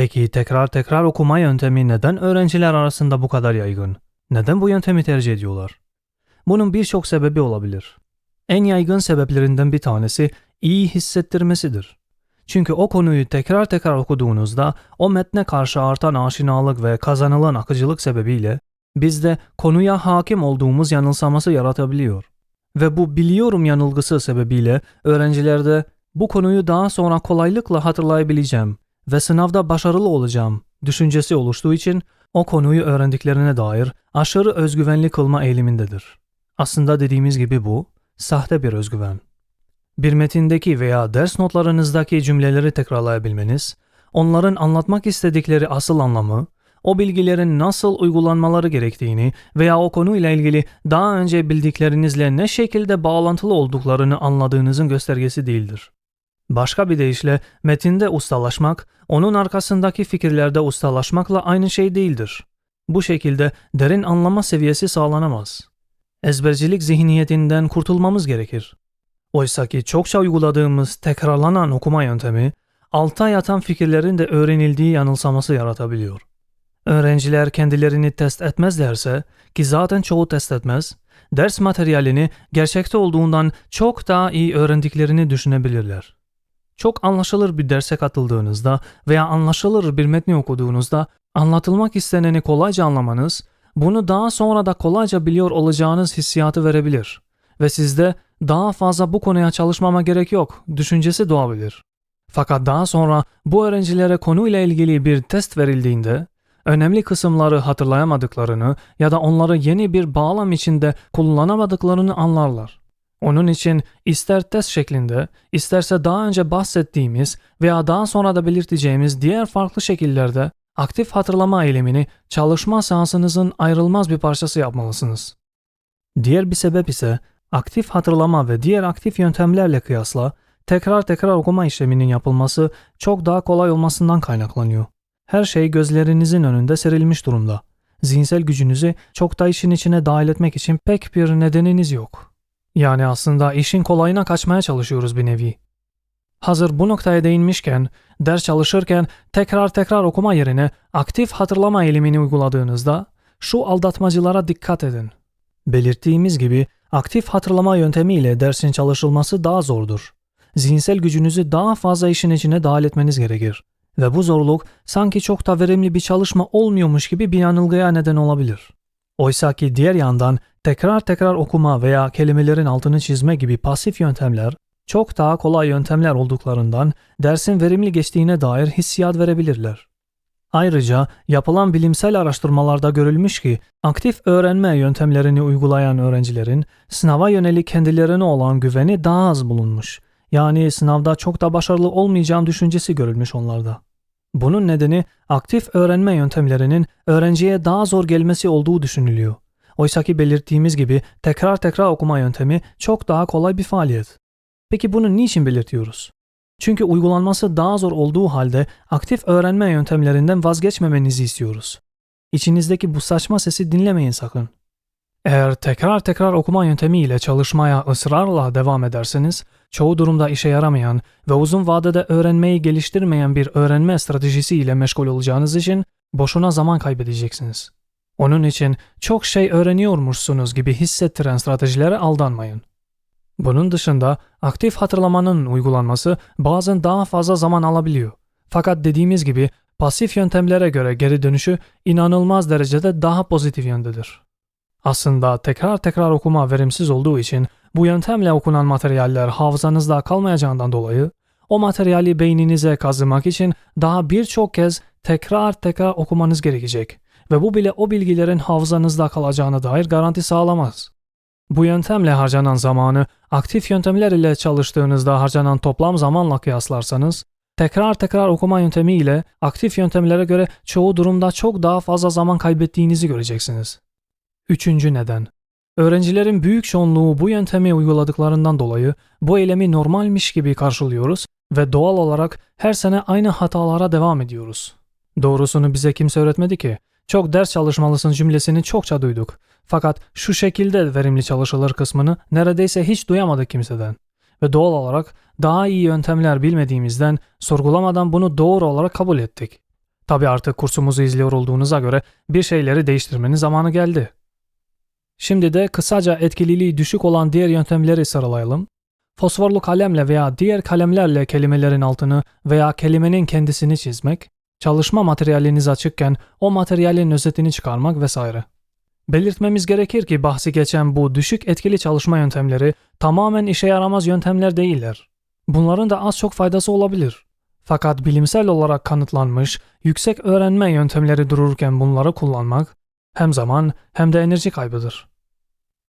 Peki tekrar tekrar okuma yöntemi neden öğrenciler arasında bu kadar yaygın? Neden bu yöntemi tercih ediyorlar? Bunun birçok sebebi olabilir. En yaygın sebeplerinden bir tanesi iyi hissettirmesidir. Çünkü o konuyu tekrar tekrar okuduğunuzda o metne karşı artan aşinalık ve kazanılan akıcılık sebebiyle bizde konuya hakim olduğumuz yanılsaması yaratabiliyor. Ve bu biliyorum yanılgısı sebebiyle öğrencilerde bu konuyu daha sonra kolaylıkla hatırlayabileceğim ve sınavda başarılı olacağım düşüncesi oluştuğu için o konuyu öğrendiklerine dair aşırı özgüvenli kılma eğilimindedir. Aslında dediğimiz gibi bu sahte bir özgüven. Bir metindeki veya ders notlarınızdaki cümleleri tekrarlayabilmeniz, onların anlatmak istedikleri asıl anlamı, o bilgilerin nasıl uygulanmaları gerektiğini veya o konuyla ilgili daha önce bildiklerinizle ne şekilde bağlantılı olduklarını anladığınızın göstergesi değildir. Başka bir deyişle metinde ustalaşmak, onun arkasındaki fikirlerde ustalaşmakla aynı şey değildir. Bu şekilde derin anlama seviyesi sağlanamaz. Ezbercilik zihniyetinden kurtulmamız gerekir. Oysa ki çokça uyguladığımız tekrarlanan okuma yöntemi, alta yatan fikirlerin de öğrenildiği yanılsaması yaratabiliyor. Öğrenciler kendilerini test etmezlerse, ki zaten çoğu test etmez, ders materyalini gerçekte olduğundan çok daha iyi öğrendiklerini düşünebilirler. Çok anlaşılır bir derse katıldığınızda veya anlaşılır bir metni okuduğunuzda anlatılmak isteneni kolayca anlamanız, bunu daha sonra da kolayca biliyor olacağınız hissiyatı verebilir ve sizde daha fazla bu konuya çalışmama gerek yok düşüncesi doğabilir. Fakat daha sonra bu öğrencilere konuyla ilgili bir test verildiğinde önemli kısımları hatırlayamadıklarını ya da onları yeni bir bağlam içinde kullanamadıklarını anlarlar. Onun için ister test şeklinde, isterse daha önce bahsettiğimiz veya daha sonra da belirteceğimiz diğer farklı şekillerde aktif hatırlama eylemini çalışma seansınızın ayrılmaz bir parçası yapmalısınız. Diğer bir sebep ise aktif hatırlama ve diğer aktif yöntemlerle kıyasla tekrar tekrar okuma işleminin yapılması çok daha kolay olmasından kaynaklanıyor. Her şey gözlerinizin önünde serilmiş durumda. Zihinsel gücünüzü çok da işin içine dahil etmek için pek bir nedeniniz yok. Yani aslında işin kolayına kaçmaya çalışıyoruz bir nevi. Hazır bu noktaya değinmişken, ders çalışırken tekrar tekrar okuma yerine aktif hatırlama eğilimini uyguladığınızda şu aldatmacılara dikkat edin. Belirttiğimiz gibi aktif hatırlama yöntemiyle dersin çalışılması daha zordur. Zihinsel gücünüzü daha fazla işin içine dahil etmeniz gerekir. Ve bu zorluk sanki çok da verimli bir çalışma olmuyormuş gibi bir yanılgıya neden olabilir. Oysa ki diğer yandan tekrar tekrar okuma veya kelimelerin altını çizme gibi pasif yöntemler çok daha kolay yöntemler olduklarından dersin verimli geçtiğine dair hissiyat verebilirler. Ayrıca yapılan bilimsel araştırmalarda görülmüş ki aktif öğrenme yöntemlerini uygulayan öğrencilerin sınava yönelik kendilerine olan güveni daha az bulunmuş. Yani sınavda çok da başarılı olmayacağım düşüncesi görülmüş onlarda. Bunun nedeni aktif öğrenme yöntemlerinin öğrenciye daha zor gelmesi olduğu düşünülüyor. Oysaki belirttiğimiz gibi tekrar tekrar okuma yöntemi çok daha kolay bir faaliyet. Peki bunu niçin belirtiyoruz? Çünkü uygulanması daha zor olduğu halde aktif öğrenme yöntemlerinden vazgeçmemenizi istiyoruz. İçinizdeki bu saçma sesi dinlemeyin sakın. Eğer tekrar tekrar okuma yöntemiyle çalışmaya ısrarla devam ederseniz, çoğu durumda işe yaramayan ve uzun vadede öğrenmeyi geliştirmeyen bir öğrenme stratejisiyle meşgul olacağınız için boşuna zaman kaybedeceksiniz. Onun için çok şey öğreniyormuşsunuz gibi hissettiren stratejilere aldanmayın. Bunun dışında aktif hatırlamanın uygulanması bazen daha fazla zaman alabiliyor. Fakat dediğimiz gibi pasif yöntemlere göre geri dönüşü inanılmaz derecede daha pozitif yöndedir. Aslında tekrar tekrar okuma verimsiz olduğu için bu yöntemle okunan materyaller hafızanızda kalmayacağından dolayı o materyali beyninize kazımak için daha birçok kez tekrar tekrar okumanız gerekecek ve bu bile o bilgilerin hafızanızda kalacağına dair garanti sağlamaz. Bu yöntemle harcanan zamanı aktif yöntemler ile çalıştığınızda harcanan toplam zamanla kıyaslarsanız, tekrar tekrar okuma yöntemi ile aktif yöntemlere göre çoğu durumda çok daha fazla zaman kaybettiğinizi göreceksiniz. Üçüncü neden. Öğrencilerin büyük çoğunluğu bu yöntemi uyguladıklarından dolayı bu eylemi normalmiş gibi karşılıyoruz ve doğal olarak her sene aynı hatalara devam ediyoruz. Doğrusunu bize kimse öğretmedi ki. Çok ders çalışmalısın cümlesini çokça duyduk. Fakat şu şekilde verimli çalışılır kısmını neredeyse hiç duyamadık kimseden. Ve doğal olarak daha iyi yöntemler bilmediğimizden sorgulamadan bunu doğru olarak kabul ettik. Tabi artık kursumuzu izliyor olduğunuza göre bir şeyleri değiştirmenin zamanı geldi. Şimdi de kısaca etkililiği düşük olan diğer yöntemleri sıralayalım. Fosforlu kalemle veya diğer kalemlerle kelimelerin altını veya kelimenin kendisini çizmek, çalışma materyaliniz açıkken o materyalin özetini çıkarmak vesaire. Belirtmemiz gerekir ki bahsi geçen bu düşük etkili çalışma yöntemleri tamamen işe yaramaz yöntemler değiller. Bunların da az çok faydası olabilir. Fakat bilimsel olarak kanıtlanmış yüksek öğrenme yöntemleri dururken bunları kullanmak hem zaman hem de enerji kaybıdır.